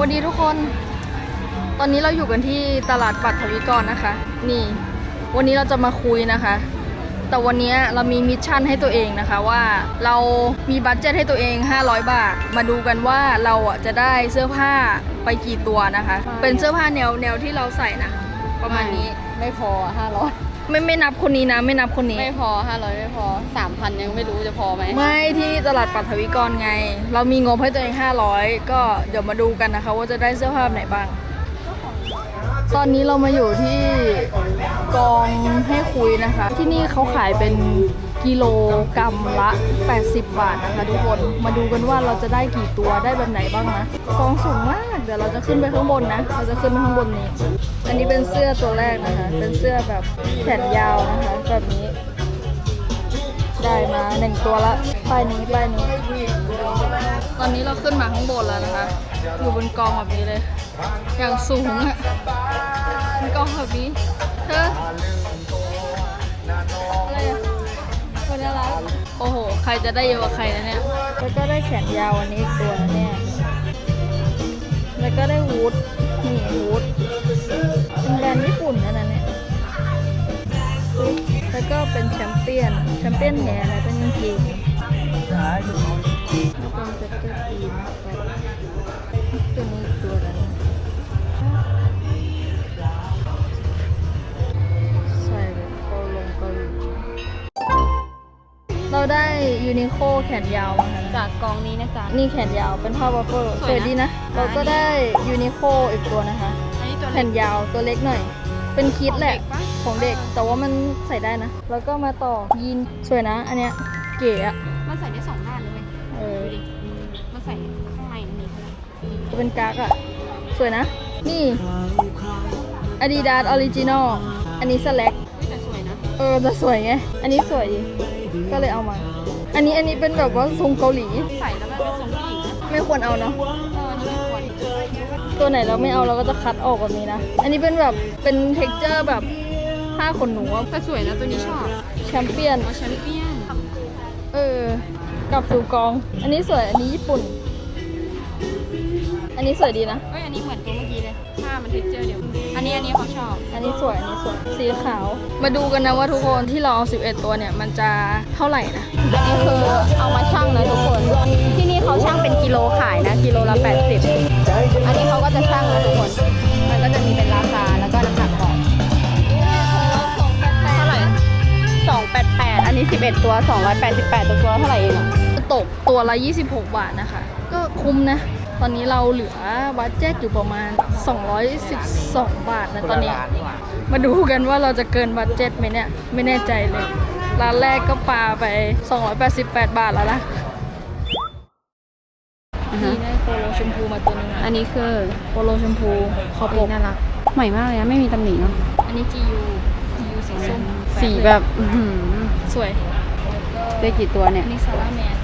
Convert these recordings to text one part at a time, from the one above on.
วันนี้ทุกคน ตอนนี้เราอยู่กันที่ตลาดปัทวิกรนะคะ นี่ วันนี้เราจะมาคุยนะคะ แต่วันนี้เรามีมิชชั่นให้ตัวเองนะคะว่าเรามีบัตเจตให้ตัวเอง 500 บาท มาดูกันว่าเราอะจะได้เสื้อผ้าไปกี่ตัวนะคะ เป็นเสื้อผ้าแนวแนวที่เราใส่นะ ประมาณนี้ ไม่พอห้าร้อย ไม่ไม่นับคนนี้นะ ไม่นับคนนี้ ไม่พอห้าร้อยไม่พอสามพันยังไม่รู้จะพอไหมไม่ที่ตลาดปัทวิกรไง เรามีงบให้ตัวเอง500ก็เดี๋ยวมาดูกันนะคะ ว่าจะได้เสื้อผ้าแบบไหนบ้าง ตอนนี้เรามาอยู่ที่กองให้คุยนะคะ ที่นี่เขาขายเป็นกิโลกรัมละ 80 บาทนะคะทุกคน มาดูกันว่าเราจะได้กี่ตัวได้แบบไหนบ้างนะ กองสูงมาก เดี๋ยวเราจะขึ้นไปข้างบนนะ เราจะขึ้นไปข้างบนนี้ อันนี้เป็นเสื้อตัวแรกนะคะ เป็นเสื้อแบบแขนยาวนะคะ แบบนี้ ได้มาหนึ่งตัวละป้ายนี้ป้ายนี้ ตอนนี้เราขึ้นมาข้างบนแล้วนะคะ อยู่บนกองแบบนี้เลย อย่างสูงอะบนกองแบบนี้เธออะไรอะคนน่ารักโอ้โห ใครจะได้เยอะกว่าใครนะเนี่ย แล้วก็ได้แขนยาวอันนี้ตัวนะเนี่ย แล้วก็ได้วูดนี่วูดเป็นแบรนด์ญี่ปุ่นนะนั่นเนี่ย แล้วก็เป็นแชมเปี้ยน แชมเปี้ยนแหนอะไรเป็นกางเกง ได้ยูนิโคแขนยาวมาค่ะจากกองนี้นะจ๊ะ นี่แขนยาวเป็นผ้าบัฟเฟอร์สสวยนะวยดีนะ เราก็ได้ยูนิโคอีกตัวนะคะ อันนี้ตัวแผ่นยาวตัวเล็กหน่อย เป็นคิดแหละของเด็กปะของเด็กแต่ว่ามันใส่ได้นะ แล้วก็มาต่อยีนสวยนะ อันเนี้ยเก๋อะมันใส่ได้สองด้านเลยเว้ยเออดูดิมันใส่ข้างในนี่ก็เป็นกากอะสวยนะ นี่ Adidas Original อันนี้สแลก เฮ้ยแต่สวยนะเออแต่สวยไง อันนี้สวยดีก็เลยเอามา อันนี้อันนี้เป็นแบบว่าทรงเกาหลี ใส่แล้วมันเป็นทรงผู้หญิงนะไม่ควรเอาเนาะ เออนี่ไม่ควรตัวไหนเราไม่เอาเราก็จะคัดออกแบบนี้นะ อันนี้เป็นแบบเป็นเท็กเจอร์แบบผ้าขนหนูอะแต่สวยนะตัวนี้ชอบแชมเปี้ยน เอาแชมเปี้ยนเออ กลับสู่กอง อันนี้สวย อันนี้ญี่ปุ่น อันนี้สวยดีนะ เอ้ยอันนี้เหมือนตัวเมื่อกี้เลยผ้า มันเท็กเจอร์เดียวอันนี้อันนี้เขาชอบ อันนี้สวย อันนี้สวย สีขาว มาดูกันนะว่าทุกคนที่เราเอา 11 ตัวเนี่ย มันจะเท่าไหร่นะ อันนี้คือเอามาชั่งนะทุกคน ที่นี่เขาชั่งเป็นกิโลขายนะ กิโลละ 80 อันนี้เขาก็จะชั่งนะทุกคน มันก็จะมีเป็นราคาแล้วก็น้ำหนักของเท่าไหร่288 อันนี้ 11 ตัว 288ตัวตัวเท่าไหร่เองอะตกตัวละ 26 บาทนะคะ ก็คุ้มนะ ตอนนี้เราเหลือบัตเจ็ตอยู่ประมาณ 212 บาทนะตอนนี้ มาดูกันว่าเราจะเกินบัตเจ็ตไหมเนี่ย ไม่แน่ใจเลย ร้านแรกก็ปาไป 288 บาทแล้วนะอ่านี่ฮะได้โปโลชมพูมาตัวหนึงอันะนนี้คือโปโลชมพูขอบปกน่ารักใหม่มากเลยนะไม่มีตำหนิเนาะอันนี้ GU GU สีส้มสีแบบอื้อหือสวยได้กี่ตัวเนี่ยอันนี้ซาร่าแมน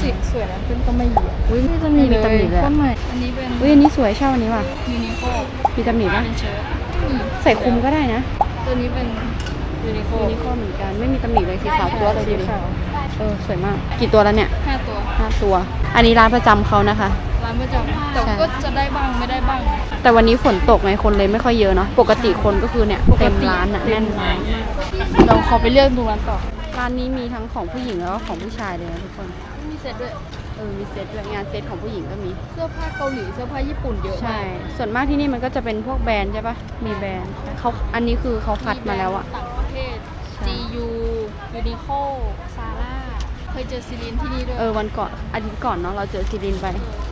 สีสวยนะเป็นก็ไม่เหยียบอุ้ยไม่จะมีไม่มีตำหนิเลยก็ใหม่อันนี้เป็นอุ้ยอันนี้สวยเช่าอันนี้ว่ะ ยูนิโคมีตำหนิปะเป็นเชิ้ตอืมใส่คลุมก็ได้นะตัวนี้เป็นยูนิโคยูนิคอร์นเหมือนกันไม่มีตำหนิเลยสีขาวตัวเลยสีดูดิขาวเออสวยมาก กี่ตัวแล้วเนี่ยห้าตัวห้าตัว อันนี้ร้านประจำเขานะคะ ร้านประจำแต่ใช่ก็จะได้บ้างไม่ได้บ้าง แต่วันนี้ฝนตกไงคนเลยไม่ค่อยเยอะเนาะปกติคนก็คือเนี่ยเต็มร้านอะแน่นร้านเราขอไปเลือกดูร้านต่อ ร้านนี้มีทั้งของผู้หญิงแล้วก็ของผู้ชายเลยนะทุกคน มีเซ็ตด้วย เออ มีเซตด้วยงานเซตของผู้หญิงก็มี เสื้อผ้าเกาหลี เสื้อผ้าญี่ปุ่นเยอะใช่ มากส่วนมากที่นี่มันก็จะเป็นพวกแบรนด์ใช่ปะมีแบรนด์เขาอันนี้คือเขาคัดมาแล้วอะต่างประเทศ ใช่ GU Uniqlo Zara เคยเจอซิลินที่นี่ด้วย เออวันก่อนอาทิตย์ก่อนเนาะเราเจอซีรินไป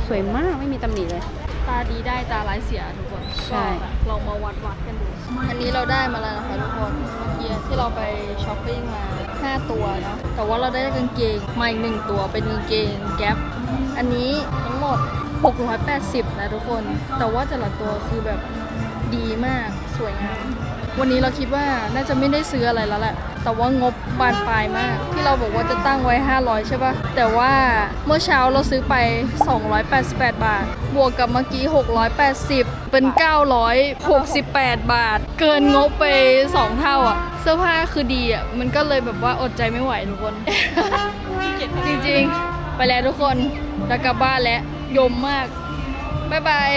สวยมากไม่มีตำหนิเลย ตาดีได้ตาร้ายเสียทุกคนใช่ ก็ลองมาวัดวัดกันดู อันนี้เราได้มาแล้วนะคะทุกคนเมื่อกี้ที่เราไปช้อปปิ้งมา5ตัวเนาะแต่ว่าเราได้กางเกงมาอีกหนึ่งตัวเป็นกางเกงแก๊ปอันนี้ทั้งหมด 680 นะทุกคน แต่ว่าแต่ละตัวคือแบบดีมากสวยงาม วันนี้เราคิดว่าน่าจะไม่ได้ซื้ออะไรแล้วแหละ แต่ว่างบบานปลายมาก ที่เราบอกว่าจะตั้งไว้ 500 ใช่ปะแต่ว่าเมื่อเช้าเราซื้อไป 288 บาท บวกกับเมื่อกี้ 680 เป็น 968 บาท เกินงบไป 2 เท่าอะเสื้อผ้าคือดีอะมันก็เลยแบบว่าอดใจไม่ไหวทุกคน จริงๆ ไปแล้วทุกคนแล้วกลับบ้านแล้ว ยมมาก บ๊ายบาย